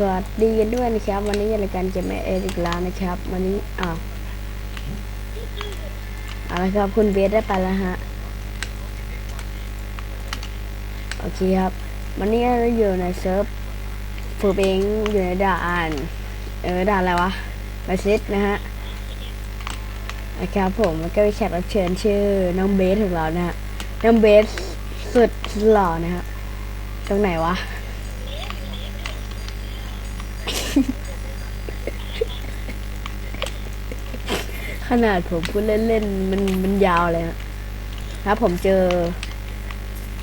สวัสดีกันด้วยนะครับ วันนี้รายการเกมเออีกล้วนะครับ วันนี้อ้าวเอาละครับคุณเบสได้ไปแล้วฮะโอเคครับ วันนี้เราอยู่ในเซิร์ฟฟูเบงอยู่ในด่านเออด่านอะไรวะไบซิสนะฮะนะครับผมก็มีแขกรับเชิญชื่อน้องเบสของเรานะฮะน้องเบสสุดหล่อนะฮะตรงไหนวะ ขนาดผมพูดเล่นๆ มันมันยาวเลยฮะครับผมเจอ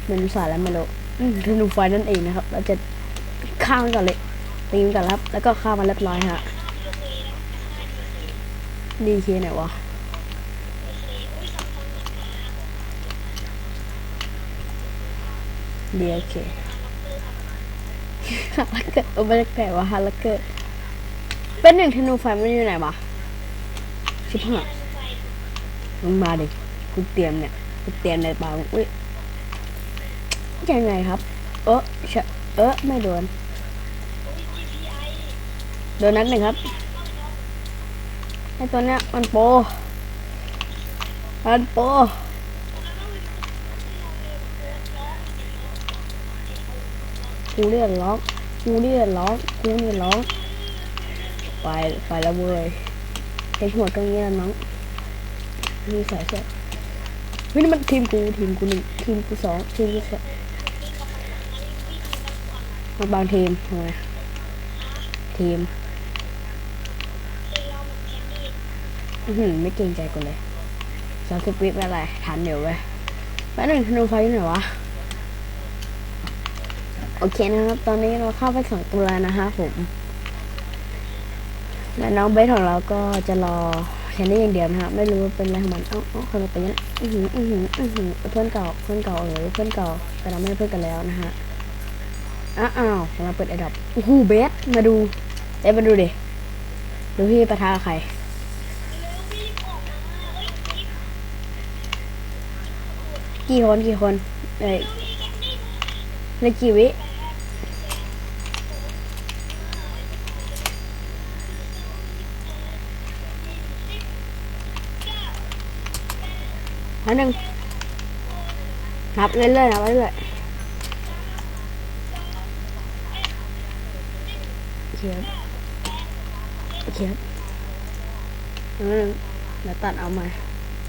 มันสารแล้วไม่รู้อืมธนูไฟนั่นเองนะครับ เราจะข้ามมันก่อนเลยตีมันก่อนครับ แล้วก็ข้ามมาเรียบร้อยฮะดีเคไหนวะดีโอเค ฮาลักเกอร์โอ้ไม่ได้แปลว่าฮาลักเกอร์เป็นหนึ่งธนูไฟมันอยู่ไหนวะชิบหายมึงมาดิกูเตรียมเนี่ยกูเตรียมในปากอุ้ยยังไงครับ เออเชเออไม่โดนโดนนัดหนึ่งครับไอตัวเนี้ยมันโปมันโป กูเรียกร้องกูเรียกร้องกูเรียกร้องไปไปแล้วเว้ยไอ้หัวตรงนี้นะน้องมีสายเสื้อเฮ้ยนี่มันทีมกูทีมกูหนึ่งทีมกูสองทีมกูสองมาบางทีมทำไมทีมอื้อหือไม่เกรงใจกูเลยสามสิบวิไม่อะไรทันเดี๋ยวเว้ยแป๊บหนึ่งธนูไฟอยู่ไหนวะ โอเคนะครับ ตอนนี้เราเข้าไปสองตัวแล้วนะฮะผมและน้องเบสของเราก็จะรอแค่นี้อย่างเดียวนะฮะไม่รู้ว่าเป็นอะไรของมันเอ้าเอ้าคนมาเป็นยังอือหืออือหืออือหือเพื่อนเก่าเพื่อนเก่าเออเพื่อนเก่าแต่เราไม่เพื่อนกันแล้วนะฮะอ้าวอ้าเราเปิดไอดอปโอ้โหเบสมาดูเบสมาดูดิดูพี่ประทาใครกี่คนกี่คนเอ้ยในกี่วิ อันหนึ่งนับเรื่อยๆนับเรื่อยๆเคครับเคครับอันหนึ่งแล้วตัดเอามา